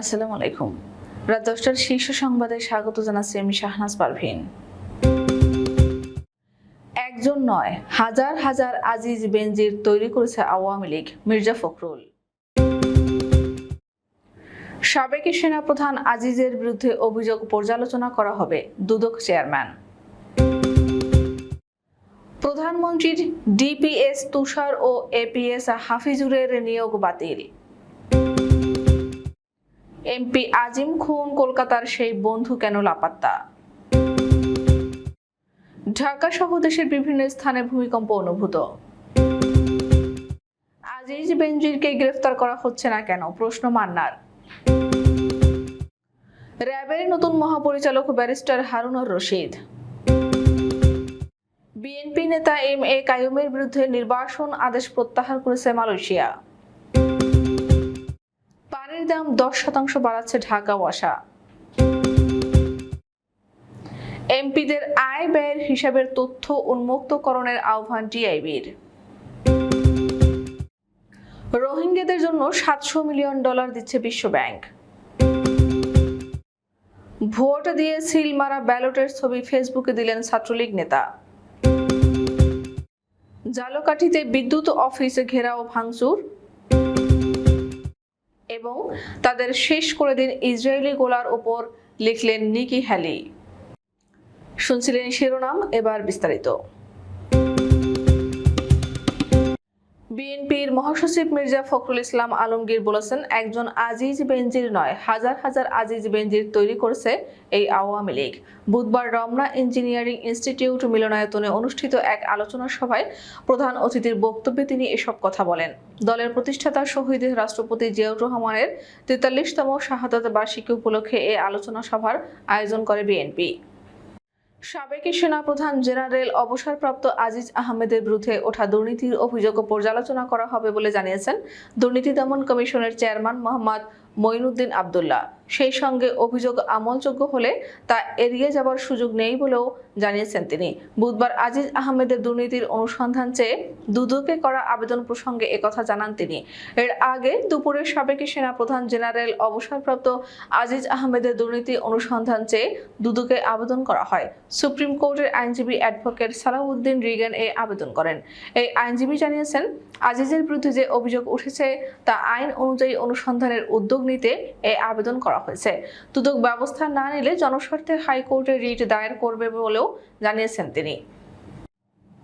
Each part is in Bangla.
আসসালামু আলাইকুম রাত দশটার শীর্ষ সংবাদে স্বাগত জানাচ্ছি আমি শাহনাজ পারভিন। একজন নয়, হাজার হাজার আজিজ বেনজির তৈরি করেছে আওয়ামী লীগ, মির্জা ফখরুল। সাবেক সেনাপ্রধান আজিজের বিরুদ্ধে অভিযোগ পর্যালোচনা করা হবে দুদক চেয়ারম্যান। প্রধানমন্ত্রীর ডিপিএস তুষার ও এপিএস হাফিজুরের নিয়োগ বাতিল। এমপি আজিম খুন, কলকাতার সেই বন্ধু কেন লাপাত্তা? ঢাকা সহ দেশের বিভিন্ন স্থানে ভূমিকম্প অনুভূত। আজিজ বেনজিরকে গ্রেফতার করা হচ্ছে না কেন? প্রশ্ন মান্নার। র্যাবের নতুন মহাপরিচালক ব্যারিস্টার হারুনুর রশিদ। বিএনপি নেতা এম এ কায়ুমের বিরুদ্ধে নির্বাসন আদেশ প্রত্যাহার করেছে মালয়েশিয়া। পানির দাম দশ শতাংশ বাড়াচ্ছে ঢাকা, ওয়াসা। এমপিদের আয় ব্যয়ের হিসাবের তথ্য উন্মুক্তকরণের আহ্বান টিআইবির রোহিঙ্গাদের জন্য সাতশো মিলিয়ন ডলার দিচ্ছে বিশ্বব্যাংক ভোট দিয়ে সিল মারা ব্যালটের ছবি ফেসবুকে দিলেন ছাত্রলীগ নেতা। জালকাঠিতে বিদ্যুৎ অফিসে ঘেরাও ভাঙচুর। এবং তাদের শেষ করে দিন ইসরায়েলি গোলার ওপর লিখলেন নিকি হ্যালি। শুনছিলেন শিরোনাম, এবার বিস্তারিত। বিএনপির মহাসচিব মির্জা ফখরুল ইসলাম আলমগীর বলেছেন, একজন আজিজ বেঞ্জির নয়, হাজার হাজার আজিজ বেঞ্জির তৈরি করেছে এই আওয়ামী লীগ। বুধবার রমনা ইঞ্জিনিয়ারিং ইনস্টিটিউট মিলনায়তনে অনুষ্ঠিত এক আলোচনা সভায় প্রধান অতিথির বক্তব্যে তিনি এসব কথা বলেন। দলের প্রতিষ্ঠাতা শহীদ রাষ্ট্রপতি জিয়াউর রহমানের তেতাল্লিশতম শাহাদত বার্ষিকী উপলক্ষে এই আলোচনা সভার আয়োজন করে বিএনপি। সাবেক সেনাপ্রধান জেনারেল অবসরপ্রাপ্ত আজিজ আহমেদের বিরুদ্ধে ওঠা দুর্নীতির অভিযোগ পর্যালোচনা করা হবে বলে জানিয়েছেন দুর্নীতি দমন কমিশনের চেয়ারম্যান মোহাম্মদ মঈনুদ্দিন আবদুল্লাহ। সেই সঙ্গে অভিযোগ আমলযোগ্য হলে তা এড়িয়ে যাবার সুযোগ নেই বলেও জানিয়েছেন তিনি। বুধবার আজিজ আহমেদের দুর্নীতির অনুসন্ধান চেয়ে দুদকে করা আবেদন প্রসঙ্গে একথা জানান তিনি। এর আগে দুপুরে সাবেক সেনাপ্রধান জেনারেল অবসরপ্রাপ্ত আজিজ আহমেদের দুর্নীতি অনুসন্ধান চেয়ে দুদকে আবেদন করা হয়। সুপ্রিম কোর্টের আইনজীবী অ্যাডভোকেট সালাউদ্দিন রিগান এই আবেদন করেন। এই আইনজীবী জানিয়েছেন, আজিজের বিরুদ্ধে যে অভিযোগ উঠেছে তা আইন অনুযায়ী অনুসন্ধানের উদ্যোগ নিতে এ আবেদন করা হয়েছে। দুদক ব্যবস্থা না নিলে জনস্বার্থে হাইকোর্টে রিট দায়ের করবে বলেও জানিয়েছেন তিনি।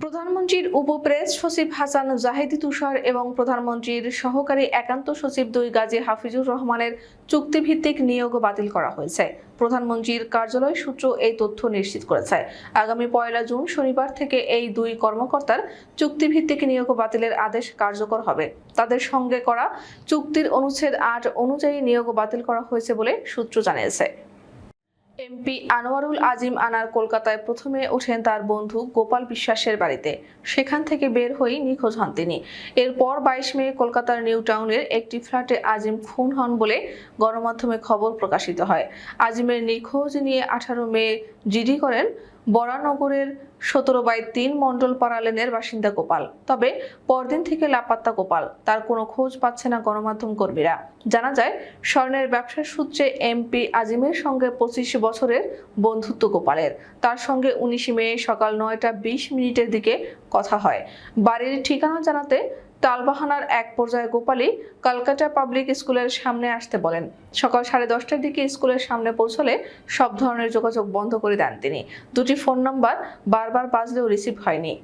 প্রধানমন্ত্রীর উপপ্রেস সচিব হাসান জাহিদি তুষার এবং প্রধানমন্ত্রীর সহকারী একান্ত সচিব দুই গাজী হাফিজুর রহমানের চুক্তিভিত্তিক নিয়োগ বাতিল করা হয়েছে। প্রধানমন্ত্রীর কার্যালয় সূত্র এই তথ্য নিশ্চিত করেছে। আগামী পয়লা জুন শনিবার থেকে এই দুই কর্মকর্তার চুক্তিভিত্তিক নিয়োগ বাতিলের আদেশ কার্যকর হবে। তাদের সঙ্গে করা চুক্তির অনুচ্ছেদ আট অনুযায়ী নিয়োগ বাতিল করা হয়েছে বলে সূত্র জানিয়েছে। এমপি আনোয়ারুল আজিম আনার কলকাতায় প্রথমে ওঠেন তার বন্ধু গোপাল বিশ্বাসের বাড়িতে। সেখান থেকে বের হয়েই নিখোঁজ হন তিনি। এরপর বাইশ মে কলকাতার নিউ টাউনের একটি ফ্ল্যাটে আজিম খুন হন বলে গণমাধ্যমে খবর প্রকাশিত হয়। আজিমের নিখোঁজ নিয়ে আঠারো মে জিডি করেন বরানগরের সতেরো বাই তিন মণ্ডল পাড়া লেনের বাসিন্দা গোপাল। তবে পরদিন থেকে লাপাত্তা গোপাল, তার কোনো খোঁজ পাচ্ছে না গণমাধ্যম কর্মীরা। জানা যায়, স্বর্ণের ব্যবসার সূত্রে এমপি আজিমের সঙ্গে পঁচিশ বছরের বন্ধুত্ব গোপালের। তার সঙ্গে উনিশে মে সকাল নয়টা বিশ মিনিটের দিকে কথা হয়। বাড়ির ঠিকানা জানাতে টালবাহানার এক পর্যায়ে গোপালী কলকাতা পাবলিক স্কুলের সামনে আসতে বলেন। সকাল সাড়ে দশটার দিকে স্কুলের সামনে পৌঁছলে সব ধরনের যোগাযোগ বন্ধ করে দেন তিনি। দুটি ফোন নম্বর বারবার বাজলেও রিসিভ হয়নি।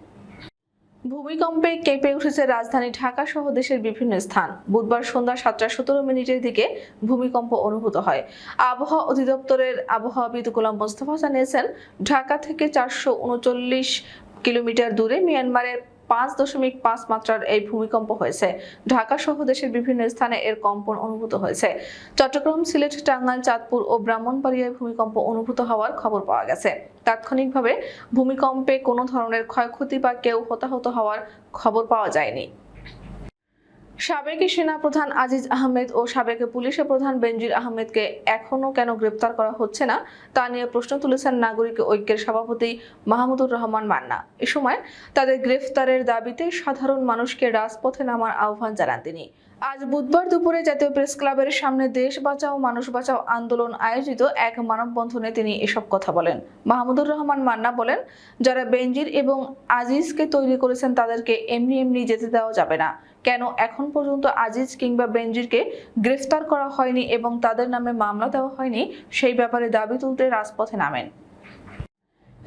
ভূমিকম্পে কেঁপে উঠেছে রাজধানী ঢাকা সহ দেশের বিভিন্ন স্থান। বুধবার সন্ধ্যা সাতটা সতেরো মিনিটের দিকে ভূমিকম্প অনুভূত হয়। আবহাওয়া অধিদপ্তরের আবহাওয়াবিদ গোলাম মোস্তফা জানিয়েছেন, ঢাকা থেকে চারশো উনচল্লিশ কিলোমিটার দূরে মিয়ানমারের পাঁচ দশমিক পাঁচ মাত্রার এই ভূমিকম্প হয়েছে। ঢাকা সহ দেশের বিভিন্ন স্থানে এর কম্পন অনুভূত হয়েছে। চট্টগ্রাম, সিলেট, টাঙ্গাইল, চাঁদপুর ও ব্রাহ্মণবাড়িয়ায় ভূমিকম্প অনুভূত হওয়ার খবর পাওয়া গেছে। তাৎক্ষণিকভাবে ভূমিকম্পে কোনো ধরনের ক্ষয়ক্ষতি বা কেউ হতাহত হওয়ার খবর পাওয়া যায়নি। সাবেক সেনাপ্রধান আজিজ আহমেদ ও সাবেক পুলিশের প্রধান বেনজির আহমেদকে এখনও কেন গ্রেপ্তার করা হচ্ছে না, তা নিয়ে প্রশ্ন তুলেছেন নাগরিক ঐক্যের সভাপতি মাহমুদুর রহমান মান্না। এ সময় তাদের গ্রেফতারের দাবিতে সাধারণ মানুষকে রাজপথে নামার আহ্বান জানান তিনি। আজ বুধবার দুপুরে জাতীয় প্রেস ক্লাবের সামনে দেশ বাঁচাও, মানুষ বাঁচাও আন্দোলন আয়োজিত এক মানববন্ধনে তিনি এসব কথা বলেন। মাহমুদুর রহমান মান্না বলেন, যারা বেনজির এবং আজিজকে তৈরি করেছেন তাদেরকে এমনি এমনি যেতে দেওয়া যাবে না। কেন এখন পর্যন্ত আজিজ কিংবা বেনজিরকে গ্রেফতার করা হয়নি এবং তাদের নামে মামলা দেওয়া হয়নি, সেই ব্যাপারে দাবি তুলতে রাজপথে নামেন।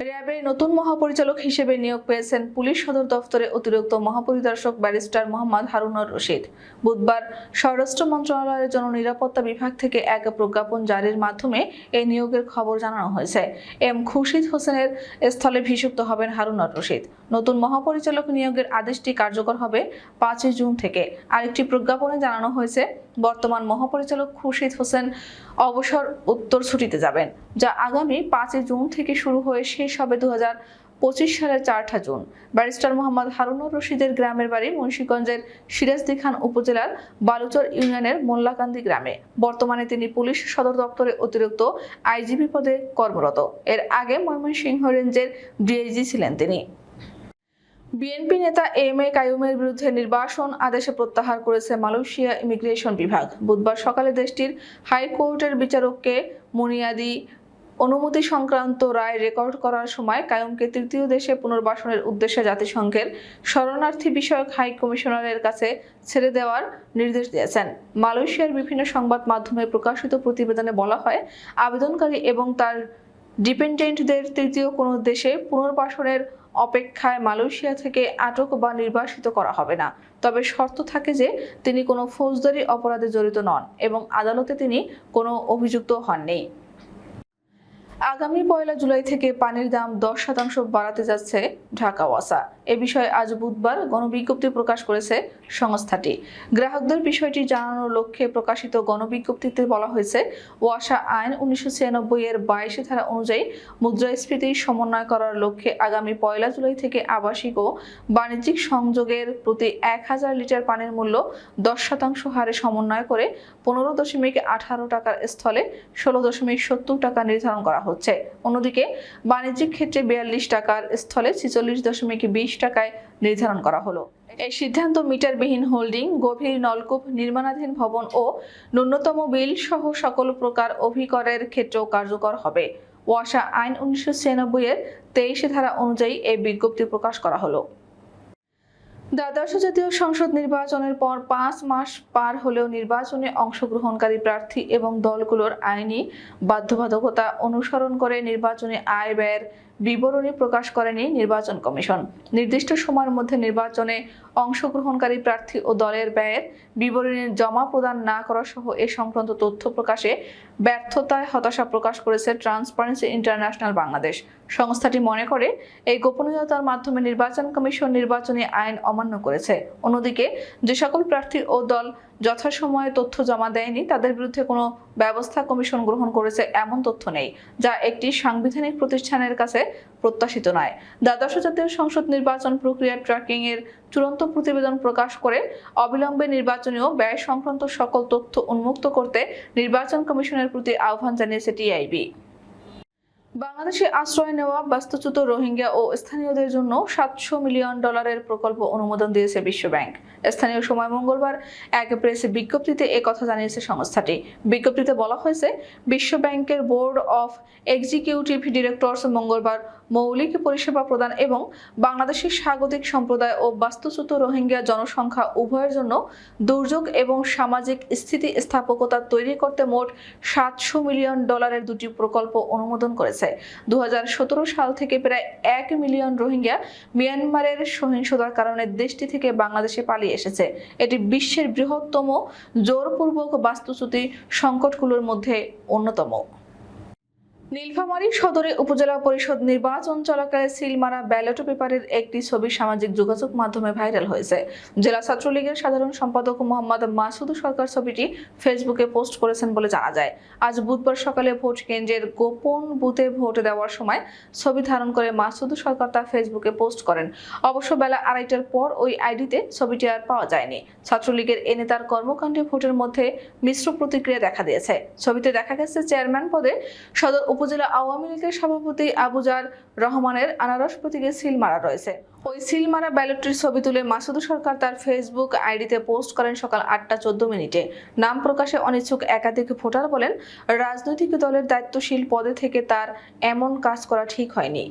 র্যাবের নতুন মহাপরিচালক হিসেবে নিয়োগ পেয়েছেন পুলিশ সদর দফতরে অতিরিক্ত মহাপরিদর্শক ব্যারিস্টার মোহাম্মদ হারুনর রশিদ। বুধবার স্বরাষ্ট্র মন্ত্রণালয়ের জননিরাপত্তা বিভাগ থেকে এক প্রজ্ঞাপন জারির মাধ্যমে এই নিয়োগের খবর জানানো হয়েছে। এম খুরশিদ হোসেনের স্থলে ভিষিক্ত হবেন হারুনর রশিদ। নতুন মহাপরিচালক নিয়োগের আদেশটি কার্যকর হবে পাঁচই জুন থেকে। আরেকটি প্রজ্ঞাপনে জানানো হয়েছে বর্তমান মহাপরিচালক খুরশিদ হোসেন অবসর উত্তর ছুটিতে যাবেন, যা আগামী পাঁচই জুন থেকে শুরু হয়ে শেষ হবে দু পঁচিশ সালের চারটা জুন। ব্যারিস্টার মোহাম্মদ হারুনুর রশিদের গ্রামের বাড়ি মুন্সীগঞ্জের সিরাজদি খান উপজেলার বালুচর ইউনিয়নের মোল্লাকান্দি গ্রামে। বর্তমানে তিনি পুলিশ সদর দপ্তরে অতিরিক্ত আইজিপি পদে কর্মরত। এর আগে ময়মনসিংহ রেঞ্জের ডিআইজি ছিলেন তিনি। বিএনপি নেতা এম এ কায়ুমের বিরুদ্ধে নির্বাসন আদেশে প্রত্যাহার করেছে মালয়েশিয়া ইমিগ্রেশন বিভাগ। বুধবার সকালে দেশটির হাইকোর্টের বিচারককে মুনিয়াদি অনুমতি সংক্রান্ত রায় রেকর্ড করার সময় কায়ুমকে তৃতীয় দেশে পুনর্বাসনের উদ্দেশ্যে জাতিসংঘের শরণার্থী বিষয়ক হাই কমিশনারের কাছে ছেড়ে দেওয়ার নির্দেশ দিয়েছেন। মালয়েশিয়ার বিভিন্ন সংবাদ মাধ্যমে প্রকাশিত প্রতিবেদনে বলা হয়, আবেদনকারী এবং তার ডিপেন্ডেন্টদের তৃতীয় কোনো দেশে পুনর্বাসনের অপেক্ষায় মালয়েশিয়া থেকে আটক বা নির্বাসিত করা হবে না। তবে শর্ত থাকে যে, তিনি কোনো ফৌজদারি অপরাধে জড়িত নন এবং আদালতে তিনি কোনো অভিযুক্ত হননি। আগামী পয়লা জুলাই থেকে পানির দাম দশ শতাংশ বাড়াতে যাচ্ছে ঢাকা ওয়াসা। এ বিষয়ে আজ বুধবার গণবিজ্ঞপ্তি প্রকাশ করেছে সংস্থাটি। গ্রাহকদের বিষয়টি জানানোর লক্ষ্যে প্রকাশিত গণবিজ্ঞপ্তিতে বলা হয়েছে, ওয়াসা আইন উনিশশো ছিয়ানব্বই এর বাইশে ধারা অনুযায়ী মুদ্রাস্ফীতি সমন্বয় করার লক্ষ্যে আগামী পয়লা জুলাই থেকে আবাসিক ও বাণিজ্যিক সংযোগের প্রতি এক হাজার লিটার পানির মূল্য দশ শতাংশ হারে সমন্বয় করে পনেরো দশমিক আঠারো টাকার স্থলে ষোলো দশমিক সত্তর টাকা নির্ধারণ করা হচ্ছে। অন্যদিকে বাণিজ্যিক ক্ষেত্রে বিয়াল্লিশ টাকার স্থলে ছিচল্লিশ দশমিক বিশ টাকায় নির্ধারণ করা হলো। এই সিদ্ধান্ত মিটারবিহীন হোল্ডিং, গভীর নলকূপ, নির্মাণাধীন ভবন ও ন্যূনতম বিল সহ সকল প্রকার অভিকরের ক্ষেত্রেও কার্যকর হবে। ওয়াসা আইন উনিশশো ছিয়ানব্বই এর তেইশে ধারা অনুযায়ী এই বিজ্ঞপ্তি প্রকাশ করা হলো। দ্বাদশ জাতীয় সংসদ নির্বাচনের পর পাঁচ মাস পার হলেও নির্বাচনে অংশগ্রহণকারী প্রার্থী এবং দলগুলোর আইনি বাধ্যবাধকতা অনুসরণ করে নির্বাচনে আয় ব্যয়ের বিবরণী প্রকাশ করেনি নির্বাচন কমিশন। নির্দিষ্ট সময়ের মধ্যে নির্বাচনে অংশগ্রহণকারী প্রার্থী ও দলের ব্যয়ের বিবরণী জমা প্রদান না করা সহ এ সংক্রান্ত তথ্য প্রকাশে ব্যর্থতায় হতাশা প্রকাশ করেছে ট্রান্সপারেন্সি ইন্টারন্যাশনাল বাংলাদেশ। সংস্থাটি মনে করে, এই গোপনীয়তার মাধ্যমে নির্বাচন কমিশন নির্বাচনী আইন অমান্য করেছে। অন্যদিকে, যে সকল প্রার্থী ও দল যথাসময়ে তথ্য জমা দেয়নি, তাদের বিরুদ্ধে কোনো ব্যবস্থা কমিশন গ্রহণ করেছে এমন তথ্য নেই, যা একটি সাংবিধানিক প্রতিষ্ঠানের কাছে প্রত্যাশিত নয়। দ্বাদশ জাতীয় সংসদ নির্বাচন প্রক্রিয়া ট্র্যাকিং এর চূড়ান্ত প্রতিবেদন প্রকাশ করে অবিলম্বে নির্বাচনীয় ব্যয় সংক্রান্ত সকল তথ্য উন্মুক্ত করতে নির্বাচন কমিশনের প্রতি আহ্বান জানিয়েছে টিআইবি। বাংলাদেশে আশ্রয় নেওয়া বাস্তুচ্যুত রোহিঙ্গা ও স্থানীয়দের জন্য সাতশো মিলিয়ন ডলারের প্রকল্প অনুমোদন দিয়েছে বিশ্বব্যাংক। স্থানীয় সময় মঙ্গলবার এক প্রেস বিজ্ঞপ্তিতে এ কথা জানিয়েছে সংস্থাটি। বিজ্ঞপ্তিতে বলা হয়েছে, বিশ্বব্যাংকের বোর্ড অফ এক্সিকিউটিভ ডিরেক্টরস মঙ্গলবার মৌলিক পরিষেবা প্রদান এবং বাংলাদেশের স্বাগতিক সম্প্রদায় ও বাস্তুচ্যুত রোহিঙ্গা জনসংখ্যা উভয়ের জন্য দুর্যোগ এবং সামাজিক স্থিতিস্থাপকতা তৈরি করতে মোট সাতশো মিলিয়ন ডলারের দুটি প্রকল্প অনুমোদন করেছে। দু হাজার সতেরো সাল থেকে প্রায় এক মিলিয়ন রোহিঙ্গা মিয়ানমারের সহিংসতার কারণে দেশটি থেকে বাংলাদেশে পালিয়ে এসেছে। এটি বিশ্বের বৃহত্তম, জোরপূর্বক বাস্তুচ্যুতি সংকটগুলোর মধ্যে অন্যতম। নীলফামারী সদরে উপজেলা পরিষদ নির্বাচন চলাকালে সিলমারা ব্যালট পেপারের একটি ছবি সামাজিক যোগাযোগ মাধ্যমে ভাইরাল হয়েছে। জেলা ছাত্রলীগের সাধারণ সম্পাদক মোহাম্মদ মাসুদ সরকার ছবিটি ফেসবুকে পোস্ট করেছেন বলে জানা যায়। আজ বুধবার সকালে ভোট কেন্দ্রের গোপন বুথে ভোট দেওয়ার সময় ছবি ধারণ করে মাসুদ সরকার তা ফেসবুকে পোস্ট করেন। অবশ্য বেলা আড়াইটার পর ওই আইডিতে ছবিটি আর পাওয়া যায়নি। ছাত্রলীগের এ নেতার কর্মকাণ্ডে ভোটের মধ্যে মিশ্র প্রতিক্রিয়া দেখা দিয়েছে। ছবিতে দেখা গেছে চেয়ারম্যান পদে সদর উপজেলা আওয়ামী লীগের সভাপতি আবুজার রহমানের আনারস প্রতীকে সিল মারা রয়েছে। ওই সিল মারা ব্যালটটির ছবি তুলে মাসুদ সরকার তার ফেসবুক আইডিতে পোস্ট করেন সকাল আটটা চোদ্দ মিনিটে। নাম প্রকাশে অনিচ্ছুক একাধিক ভোটার বলেন, রাজনৈতিক দলের দায়িত্বশীল পদে থেকে তার এমন কাজ করা ঠিক হয়নি।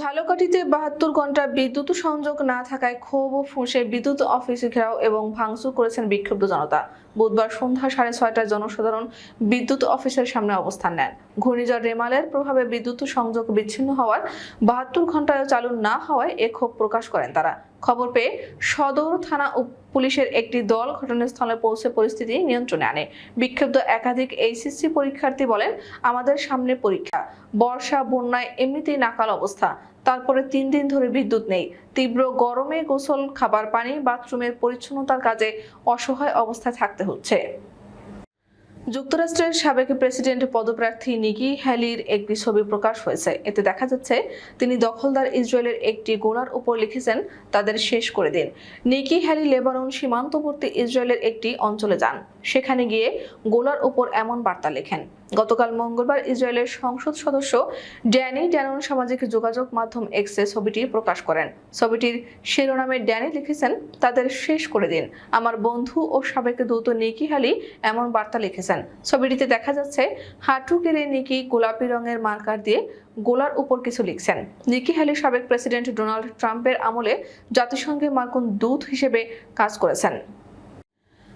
ঝালকাঠিতে বাহাত্তর ঘণ্টা বিদ্যুৎ সংযোগ না থাকায় ক্ষোভ ফুঁসে বিদ্যুৎ অফিস ঘেরাও এবং ভাঙচুর করেছেন বিক্ষুব্ধ জনতা। বুধবার সন্ধ্যা সাড়ে ছয়টায় জনসাধারণ বিদ্যুৎ অফিসের সামনে অবস্থান নেন। ঘূর্ণিঝড় রেমালের প্রভাবে বিদ্যুৎ সংযোগ বিচ্ছিন্ন হওয়ার বাহাত্তর ঘন্টায় চালু না হওয়ায় এ ক্ষোভ প্রকাশ করেন তারা। খবর পেয়ে সদর থানা পুলিশের একটি দল ঘটনাস্থলে পৌঁছে পরিস্থিতি নিয়ন্ত্রণে আনে। বিক্ষুব্ধ একাধিক এইচএসসি পরীক্ষার্থী বলেন, আমাদের সামনে পরীক্ষা। বর্ষা, বন্যায় এমনিতেই নাকাল অবস্থা। তারপরে তিন দিন ধরে বিদ্যুৎ নেই। তীব্র গরমে গোসল, খাবার পানি, বাথরুমের পরিচ্ছন্নতার কাজে অসহায় অবস্থায় থাকতে হচ্ছে। যুক্তরাষ্ট্রের সাবেক প্রেসিডেন্ট পদপ্রার্থী নিকি হ্যালির একটি ছবি প্রকাশ হয়েছে। এতে দেখা যাচ্ছে, তিনি দখলদার ইসরায়েলের একটি গোলার উপর লিখেছেন, তাদের শেষ করে দিন। নিকি হ্যালি লেবানন সীমান্তবর্তী ইসরায়েলের একটি অঞ্চলে যান। সেখানে গিয়ে গোলার উপর এমন বার্তা লেখেন। গতকাল মঙ্গলবার ইসরায়েলের সংসদ সদস্য ড্যানি ড্যানন সামাজিক যোগাযোগ মাধ্যম এক্সে ছবিটি প্রকাশ করেন। ছবিটির শিরোনামে ড্যানি লিখেছেন, তাদের শেষ করে দিন। আমার বন্ধু ও সাবেক দূত নিকি হালি এমন বার্তা লিখেছেন। ছবিটিতে দেখা যাচ্ছে, হাঁটু কেড়ে নিকি গোলাপি রঙের মার্কার দিয়ে গোলার উপর কিছু লিখছেন। নিকি হ্যালি সাবেক প্রেসিডেন্ট ডোনাল্ড ট্রাম্পের আমলে জাতিসংঘে মার্কুন দূত হিসেবে কাজ করেছেন।